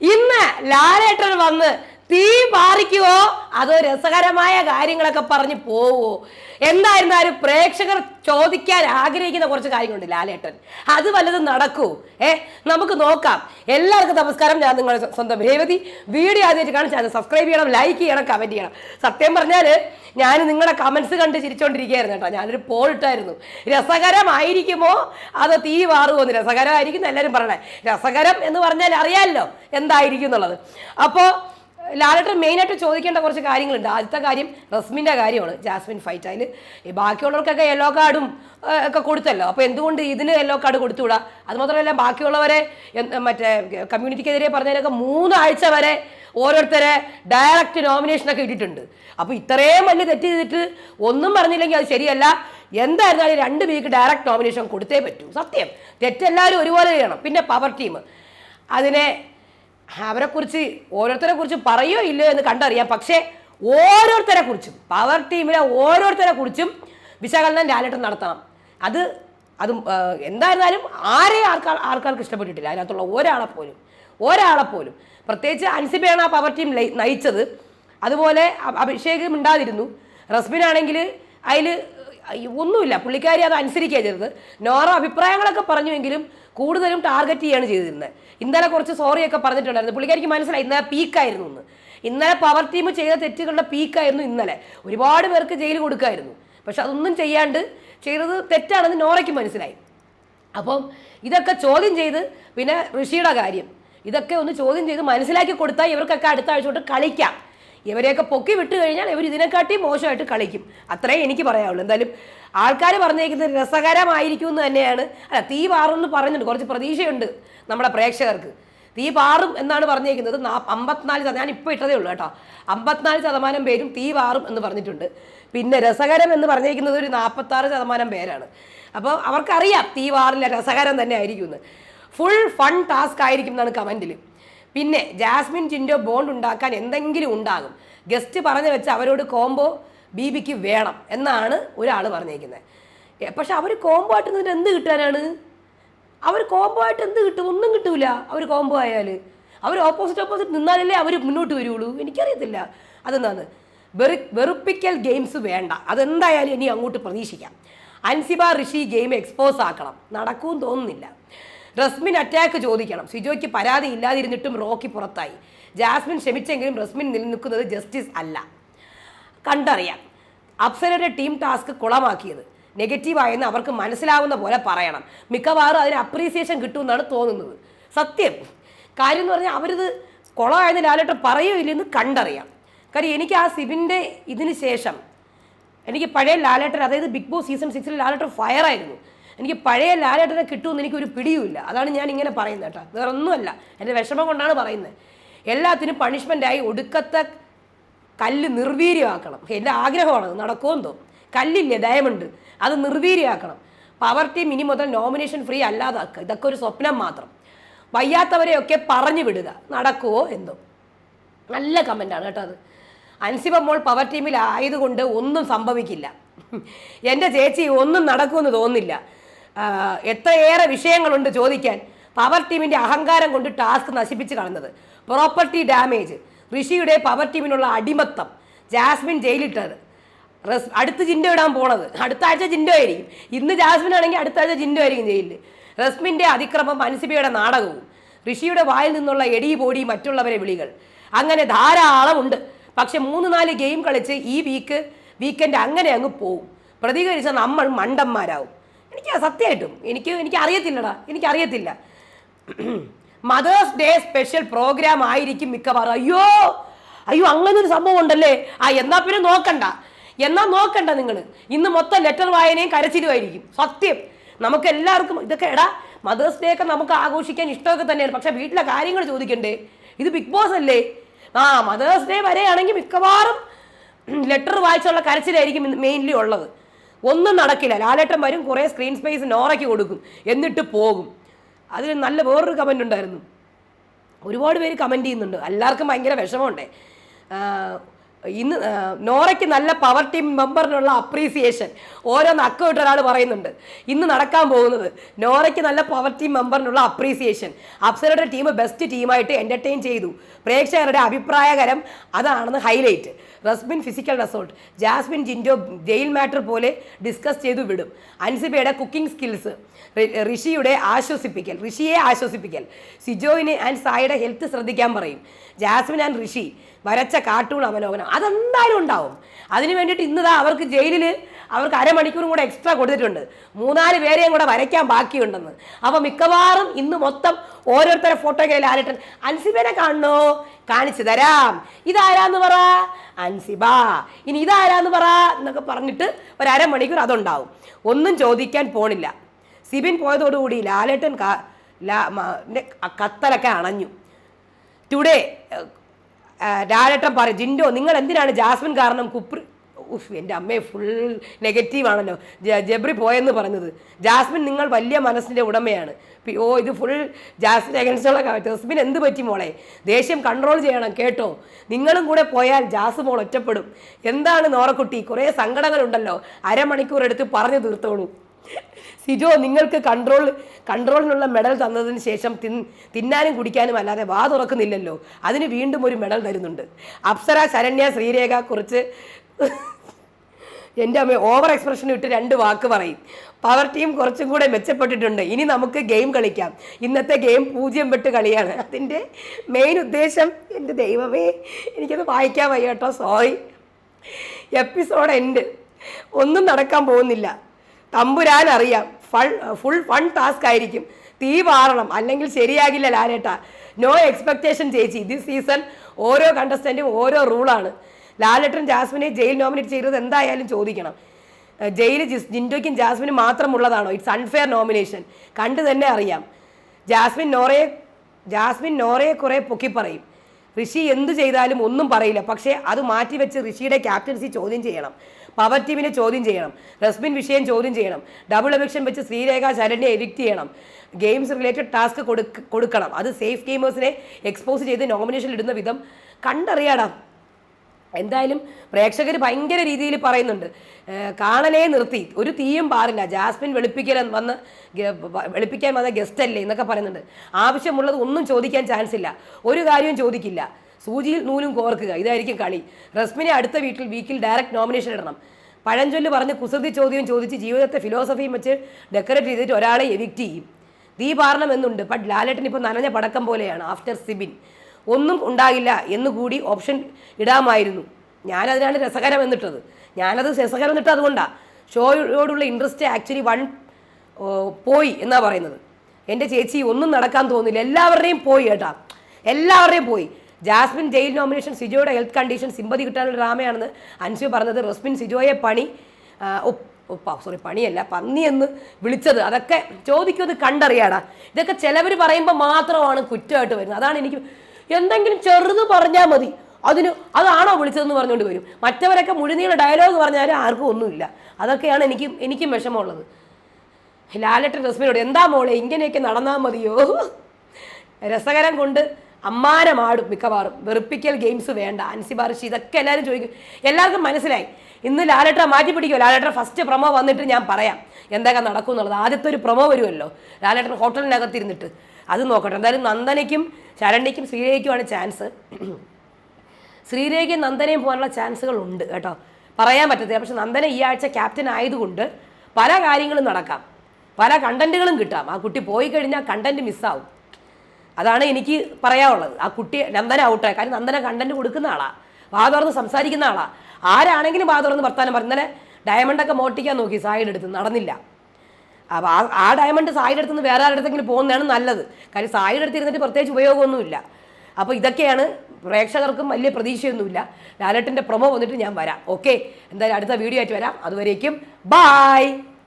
ഇന്ന് ലാലേട്ടൻ വന്ന് തീ പാറിക്കുവോ? അതോ രസകരമായ കാര്യങ്ങളൊക്കെ പറഞ്ഞ് പോവോ? എന്തായിരുന്നാലും പ്രേക്ഷകർ ചോദിക്കാൻ ആഗ്രഹിക്കുന്ന കുറച്ച് കാര്യങ്ങളുണ്ട് ലാലേട്ടൻ. അത് വല്ലതും നടക്കൂ. ഏ നമുക്ക് നോക്കാം. എല്ലാവർക്കും നമസ്കാരം. ഞാൻ നിങ്ങളുടെ സ്വന്തം രേവതി. വീഡിയോ ആദ്യമായിട്ട് കാണാൻ ചാനൽ സബ്സ്ക്രൈബ് ചെയ്യണം ലൈക്ക് ചെയ്യണം കമന്റ് ചെയ്യണം. സത്യം പറഞ്ഞാൽ ഞാൻ നിങ്ങളുടെ കമൻസ് കണ്ട് ചിരിച്ചോണ്ടിരിക്കുകയായിരുന്നു കേട്ടോ. ഞാനൊരു പോൾ ഇട്ടായിരുന്നു. രസകരമായിരിക്കുമോ? അതോ തീ വാറുമോ എന്ന്? രസകരമായിരിക്കും എല്ലാവരും പറയണേ. രസകരം എന്ന് പറഞ്ഞാൽ അറിയാമല്ലോ എന്തായിരിക്കും എന്നുള്ളത്. അപ്പോൾ ലാലേട്ടൻ മെയിനായിട്ട് ചോദിക്കേണ്ട കുറച്ച് കാര്യങ്ങളുണ്ട്. ആദ്യത്തെ കാര്യം റസ്മിന്റെ കാര്യമാണ്. ജാസ്മിൻ ഫൈറ്റ് അതിൽ ഈ ബാക്കിയുള്ളവർക്കൊക്കെ യെല്ലോ കാർഡും ഒക്കെ കൊടുത്തല്ലോ. അപ്പോൾ എന്തുകൊണ്ട് ഇതിന് യെല്ലോ കാർഡ് കൊടുത്തുവിടാ അതുമാത്രമല്ല ബാക്കിയുള്ളവരെ മറ്റേ കമ്മ്യൂണിറ്റിക്കെതിരെ പറഞ്ഞതിനൊക്കെ മൂന്നാഴ്ച വരെ ഓരോരുത്തരെ ഡയറക്റ്റ് നോമിനേഷനൊക്കെ ഇട്ടിട്ടുണ്ട്. അപ്പോൾ ഇത്രയും വലിയ തെറ്റ് ചെയ്തിട്ട് ഒന്നും പറഞ്ഞില്ലെങ്കിൽ അത് ശരിയല്ല. എന്തായിരുന്നാലും രണ്ട് വീക്ക് ഡയറക്റ്റ് നോമിനേഷൻ കൊടുത്തേ പറ്റൂ. സത്യം. തെറ്റെല്ലാവരും ഒരുപോലെ ചെയ്യണം. പിന്നെ പവർ ടീം അതിനെ അവരെക്കുറിച്ച് ഓരോരുത്തരെ കുറിച്ച് പറയോ ഇല്ലയോ എന്ന് കണ്ടറിയാം. പക്ഷേ ഓരോരുത്തരെ കുറിച്ചും പവർ ടീമിലെ ഓരോരുത്തരെ കുറിച്ചും വിശകലനം ലാലേട്ടൻ നടത്തണം. അത് അത് എന്തായിരുന്നാലും ആരെയും ആൾക്കാർ ആൾക്കാർക്ക് ഇഷ്ടപ്പെട്ടിട്ടില്ല. അതിനകത്തുള്ള ഒരാളെ പോലും ഒരാളെ പോലും. പ്രത്യേകിച്ച് അൻസിബയാണ് ആ പവർ ടീം നയിച്ചത്. അതുപോലെ അഭിഷേകം ഉണ്ടാതിരുന്നു റസ്ബിനാണെങ്കിൽ അതിൽ ഒന്നുമില്ല. പുള്ളിക്കാരി അത് അനുസരിക്കുക ചെയ്തത്. നോറ അഭിപ്രായങ്ങളൊക്കെ പറഞ്ഞുവെങ്കിലും കൂടുതലും ടാർഗറ്റ് ചെയ്യാണ് ചെയ്തിരുന്നത്. ഇന്നലെ കുറച്ച് സോറിയൊക്കെ പറഞ്ഞിട്ടുണ്ടായിരുന്നു. പുള്ളിക്കാരിക്ക് മനസ്സിലായി ഇന്നലെ പീക്കായിരുന്നു എന്ന്. ഇന്നലെ പവർ ടീം ചെയ്ത തെറ്റുകളുടെ പീക്കായിരുന്നു ഇന്നലെ. ഒരുപാട് പേർക്ക് ജയിൽ കൊടുക്കായിരുന്നു. പക്ഷെ അതൊന്നും ചെയ്യാണ്ട് ചെയ്തത് തെറ്റാണെന്ന് നോറയ്ക്ക് മനസ്സിലായി. അപ്പം ഇതൊക്കെ ചോദ്യം ചെയ്ത് പിന്നെ ഋഷിയുടെ കാര്യം. ഇതൊക്കെ ഒന്ന് ചോദ്യം ചെയ്ത് മനസ്സിലാക്കി കൊടുത്താൽ ഇവർക്കൊക്കെ അടുത്ത ആഴ്ച തൊട്ട് കളിക്കാം. ഇവരെയൊക്കെ പൊക്കി വിട്ടു കഴിഞ്ഞാൽ ഇവർ ഇതിനെക്കാട്ടി മോശമായിട്ട് കളിക്കും. അത്രേ എനിക്ക് പറയാവുള്ളൂ. എന്തായാലും ആൾക്കാർ പറഞ്ഞേക്കുന്നത് രസകരമായിരിക്കും എന്ന് തന്നെയാണ്. അല്ല തീ പാറും എന്ന് പറഞ്ഞിട്ടുണ്ട്. കുറച്ച് പ്രതീക്ഷയുണ്ട് നമ്മുടെ പ്രേക്ഷകർക്ക്. തീ പാറും എന്നാണ് പറഞ്ഞേക്കുന്നത് അമ്പത്തിനാല് ശതമാനം ഞാൻ ഇപ്പോൾ ഇട്ടതേ ഉള്ളൂ കേട്ടോ. അമ്പത്തിനാല് ശതമാനം പേരും തീ പാറും എന്ന് പറഞ്ഞിട്ടുണ്ട്. പിന്നെ രസകരം എന്ന് പറഞ്ഞേക്കുന്നത് ഒരു നാൽപ്പത്താറ് ശതമാനം പേരാണ്. അപ്പോൾ അവർക്കറിയാം തീ പാറില്ല രസകരം തന്നെ ആയിരിക്കും എന്ന് ഫുൾ ഫൺ ടാസ്ക് ആയിരിക്കും എന്നാണ് കമന്റിൽ പിന്നെ ജാസ്മിൻ ചിൻഡോ ബോണ്ട് ഉണ്ടാക്കാൻ എന്തെങ്കിലും ഉണ്ടാകും. ഗസ്റ്റ് പറഞ്ഞു വെച്ച് അവരോട് കോംബോ ബീബിക്ക് വേണം എന്നാണ് ഒരാൾ പറഞ്ഞേക്കുന്നത്. പക്ഷെ അവർ കോംബോ ആയിട്ട് നിന്നിട്ട് എന്ത് കിട്ടാനാണ്? അവർ കോംബോ ആയിട്ട് എന്ത് കിട്ടും? ഒന്നും കിട്ടൂല അവർ കോംബോ ആയാൽ അവർ ഓപ്പോസിറ്റ് ഓപ്പോസിറ്റ് നിന്നാലല്ലേ അവർ മുന്നോട്ട് വരുള്ളൂ? എനിക്കറിയത്തില്ല. അതെന്താണ്? വെറു വെറുപ്പിക്കൽ ഗെയിംസ് വേണ്ട. അതെന്തായാലും ഇനി അങ്ങോട്ട് പ്രതീക്ഷിക്കാം. അൻസിബ ഋഷി ഗെയിം എക്സ്പോസ് ആക്കണം. നടക്കുമെന്ന് തോന്നുന്നില്ല. റസ്മിൻ അറ്റാക്ക് ചോദിക്കണം. സിജോയ്ക്ക് പരാതി ഇല്ലാതിരുന്നിട്ടും റോക്കി പുറത്തായി. ജാസ്മിൻ ക്ഷമിച്ചെങ്കിലും റസ്മിൻ നിലനിൽക്കുന്നത് ജസ്റ്റിസ് അല്ല. കണ്ടറിയാം. അപ്സരയുടെ ടീം ടാസ്ക് കുളമാക്കിയത്. നെഗറ്റീവായെന്ന് അവർക്ക് മനസ്സിലാവുന്ന പോലെ പറയണം. മിക്കവാറും അതിന് അപ്രീസിയേഷൻ കിട്ടുമെന്നാണ് തോന്നുന്നത്. സത്യം. കാര്യം എന്ന് പറഞ്ഞാൽ അവരിത് കുളമായെന്ന് ലാലേട്ടൻ പറയോ ഇല്ലെന്ന് കണ്ടറിയാം. കാര്യം എനിക്ക് ആ സിബിന്റെ ഇതിന് ശേഷം എനിക്ക് പഴയ ലാലേട്ടൻ അതായത് ബിഗ് ബോസ് സീസൺ സിക്സിൽ ലാലേട്ടൻ ഫയറായിരുന്നു. എനിക്ക് പഴയ ലാലേട്ടനെ കിട്ടുമെന്ന് എനിക്കൊരു പിടിയുമില്ല. അതാണ് ഞാൻ ഇങ്ങനെ പറയുന്നത് കേട്ടോ. വേറെ ഒന്നുമല്ല എന്റെ വിഷമം കൊണ്ടാണ് പറയുന്നത്. എല്ലാത്തിനും പണിഷ്മെന്റായി ഒടുക്കത്തെ കല്ല് നിർവീര്യമാക്കണം. എന്റെ ആഗ്രഹമാണ് നടക്കുമോ നടക്കുമെന്നോ കല്ലില്ല? ഡയമണ്ട് അത് നിർവീര്യമാക്കണം. പവർട്ടി മിനി മുതൽ നോമിനേഷൻ ഫ്രീ അല്ലാതാക്കുക. ഇതൊക്കെ ഒരു സ്വപ്നം മാത്രം. വയ്യാത്തവരെയൊക്കെ പറഞ്ഞു വിടുക. നടക്കുമോ എന്തോ. നല്ല കമന്റാണ് കേട്ടോ അത്. അൻസിബ മോൾ പവർ ടീമിൽ ആയതുകൊണ്ട് ഒന്നും സംഭവിക്കില്ല. എന്റെ ചേച്ചി ഒന്നും നടക്കുമെന്ന് തോന്നുന്നില്ല. എത്രയേറെ വിഷയങ്ങളുണ്ട് ചോദിക്കാൻ. പവർ ടീമിന്റെ അഹങ്കാരം കൊണ്ട് ടാസ്ക് നശിപ്പിച്ച് കളഞ്ഞത്. പ്രോപ്പർട്ടി ഡാമേജ് ഋഷിയുടെ പവർ ടീമിനുള്ള അടിമത്തം. ജാസ്മിൻ ജയിലിട്ടത്. റെസ് അടുത്ത് ജിൻഡോ ഇടാൻ പോണത്. അടുത്ത ആഴ്ച ജിൻഡോ ആയിരിക്കും. ഇന്ന് ജാസ്മിൻ ആണെങ്കിൽ അടുത്ത ആഴ്ച ജിൻഡോ ആയിരിക്കും ജയിലിൽ റസ്മിന്റെ അതിക്രമം അൻസിബയുടെ നാടകവും. ഋഷിയുടെ വായിൽ നിന്നുള്ള എടി പോടി മറ്റുള്ളവരെ വിളികൾ. അങ്ങനെ ധാരാളം ഉണ്ട് പക്ഷെ മൂന്ന് നാല് ഗെയിം കളിച്ച് ഈ വീക്ക് വീക്കെൻഡ് അങ്ങനെ അങ്ങ് പോവും. പ്രതികരിച്ച നമ്മൾ മണ്ടന്മാരാവും. എനിക്ക് സത്യമായിട്ടും എനിക്ക് എനിക്ക് അറിയത്തില്ലടാ എനിക്കറിയത്തില്ല. മദേഴ്സ് ഡേ സ്പെഷ്യൽ പ്രോഗ്രാം ആയിരിക്കും മിക്കവാറും. അയ്യോ അയ്യോ അങ്ങനെ ഒരു സംഭവം ഉണ്ടല്ലേ ആ എന്നാ പിന്നെ നോക്കണ്ട. എന്നാ നോക്കണ്ട നിങ്ങൾ ഇന്ന് മൊത്തം ലെറ്റർ വായനയും കരച്ചിലുമായിരിക്കും. സത്യം. നമുക്ക് എല്ലാവർക്കും ഇതൊക്കെ എടാ മദേഴ്സ് ഡേ ഒക്കെ നമുക്ക് ആഘോഷിക്കാൻ ഇഷ്ടമൊക്കെ തന്നെയാണ്. പക്ഷെ വീട്ടിലെ കാര്യങ്ങൾ ചോദിക്കണ്ടേ? ഇത് ബിഗ് ബോസ് അല്ലേ? ആ മദേഴ്സ് ഡേ വരെയാണെങ്കിൽ മിക്കവാറും ലെറ്റർ വായിച്ചുള്ള കരച്ചിലായിരിക്കും മെയിൻലി ഉള്ളത്. ഒന്നും നടക്കില്ല. ലാലേട്ടൻ വരും കുറേ സ്ക്രീൻ സ്പേസ് നോറയ്ക്ക് കൊടുക്കും. എന്നിട്ട് പോകും. അതിൽ നല്ല വേറൊരു കമന്റ് ഉണ്ടായിരുന്നു. ഒരുപാട് പേര് കമന്റ് ചെയ്യുന്നുണ്ട്. എല്ലാവർക്കും ഭയങ്കര വിഷമമുണ്ടേ. ഇന്ന് നോറയ്ക്ക് നല്ല പവർ ടീം മെമ്പറിനുള്ള അപ്രീസിയേഷൻ ഓരോന്ന് അക്കമിട്ട് ഒരാൾ പറയുന്നുണ്ട്. ഇന്ന് നടക്കാൻ പോകുന്നത് നോറയ്ക്ക് നല്ല പവർ ടീം മെമ്പറിനുള്ള അപ്രീസിയേഷൻ അപ്സരയുടെ ടീം ബെസ്റ്റ് ടീമായിട്ട് എന്റർടൈൻ ചെയ്തു. പ്രേക്ഷകരുടെ അഭിപ്രായകരം അതാണെന്ന് highlight Resmin physical result Jasmin Jinto jail matter പോലെ ഡിസ്കസ് ചെയ്തു വിടും. അൻസിബയുടെ കുക്കിംഗ് സ്കിൽസ് ഋഷിയുടെ ആശ്വസിപ്പിക്കൽ. ഋഷിയെ ആശ്വസിപ്പിക്കൽ. സിജോയിനെ ആൻഡ് സായിയുടെ ഹെൽത്ത് ശ്രദ്ധിക്കാൻ പറയും. ജാസ്മിൻ ആൻഡ് ഋഷി വരച്ച കാർട്ടൂൺ അവലോകനം. അതെന്തായാലും ഉണ്ടാവും. അതിന് വേണ്ടിയിട്ട് ഇന്നതാ അവർക്ക് ജയിലിൽ അവർക്ക് അരമണിക്കൂറും കൂടെ എക്സ്ട്രാ കൊടുത്തിട്ടുണ്ട്. മൂന്നാൽ പേരെയും കൂടെ വരയ്ക്കാൻ ബാക്കിയുണ്ടെന്ന്. അപ്പോൾ മിക്കവാറും ഇന്ന് മൊത്തം ഓരോരുത്തരെ ഫോട്ടോയ്ക്ക് ലാലിട്ടൻ അൻസിബനെ കാണണോ? കാണിച്ചു തരാം. ഇതാരാന്ന് പറ? അൻസിബ. ഇനി ഇതാരാന്ന് പറ? എന്നൊക്കെ പറഞ്ഞിട്ട് ഒരു അരമണിക്കൂർ അതുണ്ടാവും. ഒന്നും ചോദിക്കാൻ പോണില്ല. സിബിൻ പോയതോടുകൂടി ലാലേട്ടൻ കത്തലൊക്കെ അണഞ്ഞു. ടുഡേ ലാലേട്ടൻ പറയും ജിൻഡോ നിങ്ങൾ എന്തിനാണ് ജാസ്മിൻ കാരണം കുപ്രി ഉഫ് എന്റെ അമ്മയെ ഫുൾ നെഗറ്റീവാണല്ലോ ജബ്രി പോയെന്ന് പറഞ്ഞത്. ജാസ്മിൻ നിങ്ങൾ വലിയ മനസ്സിന്റെ ഉടമയാണ്. ഓ ഇത് ഫുൾ ജാസ്മിൻ അഗൻസ്റ്റുള്ള ജാസ്മിൻ എന്ത് പറ്റി മോളെ? ദേഷ്യം കൺട്രോൾ ചെയ്യണം കേട്ടോ? നിങ്ങളും കൂടെ പോയാൽ ജാസ് മോൾ ഒറ്റപ്പെടും. എന്താണ് നോറക്കുട്ടി? കുറേ സങ്കടങ്ങളുണ്ടല്ലോ. അരമണിക്കൂർ എടുത്ത് പറഞ്ഞു തീർത്തോളൂ. സിജോ നിങ്ങൾക്ക് കൺട്രോൾ കൺട്രോളിനുള്ള മെഡൽ തന്നതിന് ശേഷം തിൻ തിന്നാനും കുടിക്കാനും അല്ലാതെ വാ തുറക്കുന്നില്ലല്ലോ. അതിന് വീണ്ടും ഒരു മെഡൽ തരുന്നുണ്ട്. അപ്സര ശരണ്യ ശ്രീരേഖ കുറിച്ച് എന്റെ അമ്മ ഓവർ എക്സ്പ്രഷൻ ഇട്ട് രണ്ട് വാക്ക് പറയും. പവർ ടീം കുറച്ചും കൂടെ മെച്ചപ്പെട്ടിട്ടുണ്ട്. ഇനി നമുക്ക് ഗെയിം കളിക്കാം. ഇന്നത്തെ ഗെയിം പൂജ്യം വെട്ട് കളിയാണ്. അതിന്റെ മെയിൻ ഉദ്ദേശം എന്റെ ദൈവമേ എനിക്കത് വായിക്കാൻ വയ്യ കേട്ടോ സോറി എപ്പിസോഡ് എൻഡ് ഒന്നും നടക്കാൻ പോകുന്നില്ല. തമ്പുരാൻ അറിയാം. ഫൾ ഫൺ ടാസ്ക് ആയിരിക്കും. തീ പാറണം അല്ലെങ്കിൽ ശരിയാകില്ല ലാലേട്ട. നോ എക്സ്പെക്റ്റേഷൻ ചേച്ചി. ദിസ് സീസൺ ഓരോ കണ്ടസ്റ്റന്റും ഓരോ റൂളാണ് ലാലേട്ടൻ ജാസ്മിനെ ജയിൽ നോമിനേറ്റ് ചെയ്തത് എന്തായാലും ചോദിക്കണം. ജയിൽ ജിൻഡോയ്ക്കും ജാസ്മിനും മാത്രമുള്ളതാണോ? ഇറ്റ്സ് അൺഫെയർ നോമിനേഷൻ കണ്ടു തന്നെ അറിയാം. ജാസ്മിൻ നോറയെ ജാസ്മിൻ നോറയെ കുറേ പൊക്കി പറയും. ഋഷി എന്ത് ചെയ്താലും ഒന്നും പറയില്ല. പക്ഷേ അത് മാറ്റിവെച്ച് ഋഷിയുടെ ക്യാപ്റ്റൻസി ചോദ്യം ചെയ്യണം. പവർ ടീമിനെ ചോദ്യം ചെയ്യണം. റസ്മിൻ വിഷയം ചോദ്യം ചെയ്യണം. ഡബിൾ എവിക്ഷൻ വെച്ച് ശ്രീരേഖ ശരണ്യെ എവിക്റ്റ് ചെയ്യണം. ഗെയിംസ് റിലേറ്റഡ് ടാസ്ക് കൊടുക്കണം. അത് സേഫ് ഗെയിമേഴ്സിനെ എക്സ്പോസ് ചെയ്ത് നോമിനേഷൻ ഇടുന്ന വിധം കണ്ടറിയാടാം. എന്തായാലും പ്രേക്ഷകർ ഭയങ്കര രീതിയിൽ പറയുന്നുണ്ട്. കാണലേ നിർത്തി. ഒരു തീയും പാറില്ല ജാസ്മിൻ വെളുപ്പിക്കൽ വന്ന് വെളുപ്പിക്കാൻ വന്ന ഗസ്റ്റ് അല്ലേ എന്നൊക്കെ പറയുന്നുണ്ട്. ആവശ്യമുള്ളത് ഒന്നും ചോദിക്കാൻ ചാൻസ് ഇല്ല. ഒരു കാര്യവും ചോദിക്കില്ല. സൂചിയിൽ നൂലും കോർക്കുക. ഇതായിരിക്കും കളി. റസ്മിനെ അടുത്ത വീട്ടിൽ വീക്കിൽ ഡയറക്റ്റ് നോമിനേഷൻ ഇടണം. പഴഞ്ചൊല്ല് പറഞ്ഞ് കുസൃതി ചോദ്യം ചോദിച്ച് ജീവിതത്തെ ഫിലോസഫിയും വെച്ച് ഡെക്കറേറ്റ് ചെയ്തിട്ട് ഒരാളെ എവിക്റ്റ് ചെയ്യും. തീ പാറണം എന്നുണ്ട്. ബട്ട് ലാലേട്ടൻ ഇപ്പോൾ നനഞ്ഞ പടക്കം പോലെയാണ്. ആഫ്റ്റർ സിബിൻ. ഒന്നും ഉണ്ടാകില്ല എന്നുകൂടി ഓപ്ഷൻ ഇടാമായിരുന്നു. ഞാനതിനാണ് രസകരം എന്നിട്ടത്. ഞാനത് രസകരം എന്നിട്ട് അതുകൊണ്ടാണ് ഷോയോടുള്ള ഇൻട്രസ്റ്റ് ആക്ച്വലി വൺ പോയി എന്നാ പറയുന്നത്. എന്റെ ചേച്ചി ഒന്നും നടക്കാൻ തോന്നില്ല. എല്ലാവരുടെയും പോയി കേട്ടാ. എല്ലാവരുടെയും പോയി. ജാസ്മിൻ ജയിൽ നോമിനേഷൻ സിജോയുടെ ഹെൽത്ത് കണ്ടീഷൻ സിമ്പതി കിട്ടാനുള്ള ഡ്രാമയാണെന്ന് അൻസു പറഞ്ഞത്. റസ്മിൻ സിജോയെ പണി ഒപ്പ സോറി പണിയല്ല പന്നി എന്ന് വിളിച്ചത്. അതൊക്കെ ചോദിക്കുന്നത് കണ്ടറിയാടാ. ഇതൊക്കെ ചിലവർ പറയുമ്പോൾ മാത്രമാണ് കുറ്റമായിട്ട് വരുന്നത്. അതാണ് എനിക്ക് എന്തെങ്കിലും ചെറുത് പറഞ്ഞാൽ മതി. അതിന് അതാണോ വിളിച്ചതെന്ന് പറഞ്ഞുകൊണ്ട് വരും. മറ്റവരൊക്കെ മുഴുനീള ഡയലോഗ് പറഞ്ഞാൽ ആർക്കും ഒന്നുമില്ല. അതൊക്കെയാണ് എനിക്ക് എനിക്കും വിഷമമുള്ളത്. ലാലട്ടൻ റസ്മിനോട് എന്താ മോളെ ഇങ്ങനെയൊക്കെ നടന്നാൽ മതിയോ? രസകരം കൊണ്ട് അമ്മാനമാടും മിക്കവാറും. വെറുപ്പിക്കൽ ഗെയിംസ് വേണ്ട. അൻസിബാർഷി ഇതൊക്കെ എല്ലാവരും ചോദിക്കും. എല്ലാവർക്കും മനസ്സിലായി. ഇന്ന് ലാലേട്ട മാറ്റി പിടിക്കുമോ ലാലേട്ട ഫസ്റ്റ് പ്രൊമോ വന്നിട്ട് ഞാൻ പറയാം. എന്തൊക്കെ നടക്കും എന്നുള്ളത് ആദ്യത്തെ ഒരു പ്രൊമോ വരുമല്ലോ. ലാലട്ടൻ ഹോട്ടലിനകത്തിരുന്നിട്ട് അത് നോക്കട്ടെ. എന്തായാലും നന്ദനയ്ക്കും ശരണ്യയ്ക്കും ശ്രീരേഖയ്ക്കുമാണ് ചാൻസ് ശ്രീരേഖയും നന്ദനയും പോകാനുള്ള ചാൻസുകളുണ്ട് കേട്ടോ. പറയാൻ പറ്റത്തില്ല. പക്ഷെ നന്ദന ഈ ആഴ്ച ക്യാപ്റ്റൻ ആയതുകൊണ്ട് പല കാര്യങ്ങളും നടക്കാം. പല കണ്ടന്റുകളും കിട്ടാം. ആ കുട്ടി പോയി കഴിഞ്ഞാൽ കണ്ടന്റ് മിസ്സാവും അതാണ് എനിക്ക് പറയാനുള്ളത്. ആ കുട്ടി നന്ദന ഔട്ടായി കാര്യം നന്ദന കണ്ടന്റ് കൊടുക്കുന്ന ആളാ. വാ തുറന്ന് സംസാരിക്കുന്ന ആളാ. ആരാണെങ്കിലും വാ തുറന്ന് വർത്താനം ഇന്നലെ ഡയമണ്ടൊക്കെ മോട്ടിക്കാൻ നോക്കി സൈഡ് എടുത്ത് നടന്നില്ല. അപ്പോൾ ആ ആ ഡയമണ്ട് സായിയുടെ അടുത്ത് നിന്ന് വേറെ ആരുടെ പോകുന്നതാണ് നല്ലത്. കാര്യം സായിയുടെ അടുത്ത് ഇരുന്നിട്ട് പ്രത്യേകിച്ച് ഉപയോഗമൊന്നുമില്ല. അപ്പോൾ ഇതൊക്കെയാണ് പ്രേക്ഷകർക്കും വലിയ പ്രതീക്ഷയൊന്നുമില്ല. ലാലേട്ടന്റെ പ്രൊമോ വന്നിട്ട് ഞാൻ വരാം. ഓക്കെ എന്തായാലും അടുത്ത വീഡിയോ ആയിട്ട് വരാം. അതുവരേക്കും ബായ്